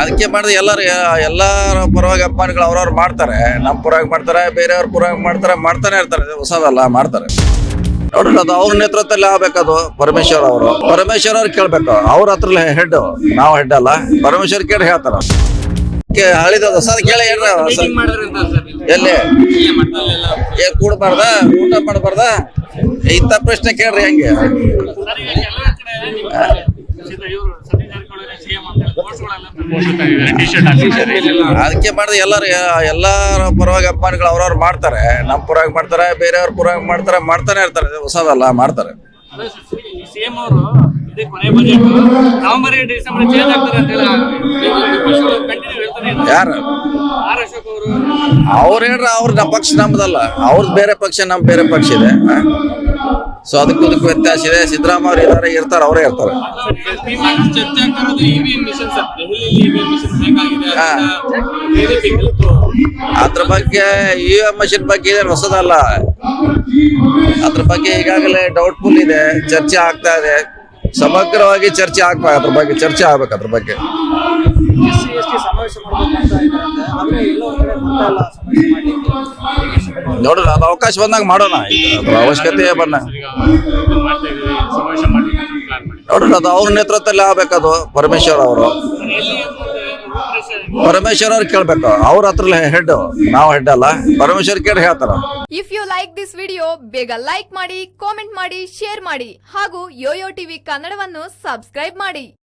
ಅದಕ್ಕೆ ಮಾಡಿದ್ರೆ ಎಲ್ಲರೂ ಎಲ್ಲರ ಪರವಾಗಿ ಅಭಿಮಾನಿಗಳು ಅವ್ರವ್ರು ಮಾಡ್ತಾರೆ. ನಮ್ಮ ಪರವಾಗಿ ಮಾಡ್ತಾರೆ ಬೇರೆಯವ್ರ ಪರವಾಗಿ ಮಾಡ್ತಾರೆ ಮಾಡ್ತಾನೆ ಇರ್ತಾರೆ. ಹೊಸದಲ್ಲ ಮಾಡ್ತಾರೆ. ನೋಡ್ರಿ ಅದು ಅವ್ರ ನೇತೃತ್ವದಲ್ಲಿ ಆಗ್ಬೇಕದು ಪರಮೇಶ್ವರ್ ಅವರು. ಪರಮೇಶ್ವರ್ ಅವ್ರು ಕೇಳ್ಬೇಕು. ಅವ್ರ ಹತ್ರ ಹೆಡ್ ನಾವು ಹೆಡ್ ಅಲ್ಲ. ಪರಮೇಶ್ವರ್ ಕೇಳಿ ಹೇಳ್ತಾರ. ಹಳಿದ ಹೊಸದ್ ಕೇಳಿ ಎಲ್ಲಿ? ಏ ಕೂಡ್ಬಾರ್ದ? ಊಟ ಮಾಡಬಾರ್ದ? ಇಂಥ ಪ್ರಶ್ನೆ ಕೇಳ್ರಿ ಹೆಂಗೆ. ಅದಕ್ಕೆ ಮಾಡಿದ್ರೆ ಎಲ್ಲರೂ ಎಲ್ಲರ ಪರವಾಗಿ ಅಭಿಮಾನಿಗಳು ಅವ್ರವ್ರು ಮಾಡ್ತಾರೆ. ನಮ್ಮ ಪರವಾಗಿ ಮಾಡ್ತಾರೆ ಬೇರೆಯವ್ರ ಪರವಾಗಿ ಮಾಡ್ತಾರೆ ಮಾಡ್ತಾನೆ ಇರ್ತಾರೆ. ಇದು ಹೊಸದಲ್ಲ ಮಾಡ್ತಾರೆ. ಸಿಎಂ ಅವರು ಇದೇ ಕೊನೆ ಬಜೆಟ್. ನವೆಂಬರ್ ಡಿಸೆಂಬರ್ ಚೇಂಜ್ ಆಗ್ತಾರೆ ಅಂತ ಹೇಳಿ ಕಂಟಿನ್ಯೂ ಹೇಳ್ತಾನೆ ಇದ್ದಾರೆ. ಯಾರು? ಆರ್ ಅಶೋಕ್ ಅವರು. ಅವ್ರು ಹೇಳ್ರ ಅವ್ರ ನಮ್ಮ ಪಕ್ಷ ನಮ್ದಲ್ಲ. ಅವ್ರದ್ದು ಬೇರೆ ಪಕ್ಷ ನಮ್ ಬೇರೆ ಪಕ್ಷ ಇದೆ. ಸೊ ಅದಕ್ಕೂ ಅದಕ್ಕೂ ವ್ಯತ್ಯಾಸ ಇದೆ. ಸಿದ್ದರಾಮಯ್ಯ ಅವ್ರು ಇದಾರೆ, ಇರ್ತಾರೆ, ಅವರೇ ಇರ್ತಾರೆ. ಅದ್ರ ಬಗ್ಗೆ ಇ ಎಂ ಮಷಿನ್ ಬಗ್ಗೆ ಇದೆ ಹೊಸದಲ್ಲ. ಅದ್ರ ಬಗ್ಗೆ ಈಗಾಗಲೇ ಡೌಟ್ಫುಲ್ ಇದೆ, ಚರ್ಚೆ ಆಗ್ತಾ ಇದೆ. ಸಮಗ್ರವಾಗಿ ಚರ್ಚೆ ಆಗ್ಬೇಕು, ಅದ್ರ ಬಗ್ಗೆ ಚರ್ಚೆ ಆಗ್ಬೇಕು, ಅದ್ರ ಬಗ್ಗೆ. ನೋಡೋಣ ಅದು ಅವಕಾಶ ಬಂದಾಗ ಮಾಡೋಣ. ಅವಶ್ಯಕತೆ ಮಾಡಿ ನೋಡೋಣ ಅದು ಅವ್ರ ನೇತೃತ್ವದಲ್ಲಿ ಆಗ್ಬೇಕದು ಪರಮೇಶ್ವರ್ ಅವರು. ಪರಮೇಶ್ವರ್ ಅವ್ರು ಕೇಳ್ಬೇಕು. ಅವ್ರ ಹತ್ರ ಹೆಡ್ ನಾವು ಹೆಡ್ ಅಲ್ಲ. ಪರಮೇಶ್ವರ್ ಕೇಳಿ ಹೇಳ್ತಾರ. If you like this video ಬೇಗ ಲೈಕ್ ಮಾಡಿ ಕಾಮೆಂಟ್ ಮಾಡಿ ಶೇರ್ ಮಾಡಿ ಹಾಗೂ ಯೋಯೋ ಟಿವಿ ಕನ್ನಡವನ್ನು ಸಬ್ಸ್ಕ್ರೈಬ್ ಮಾಡಿ.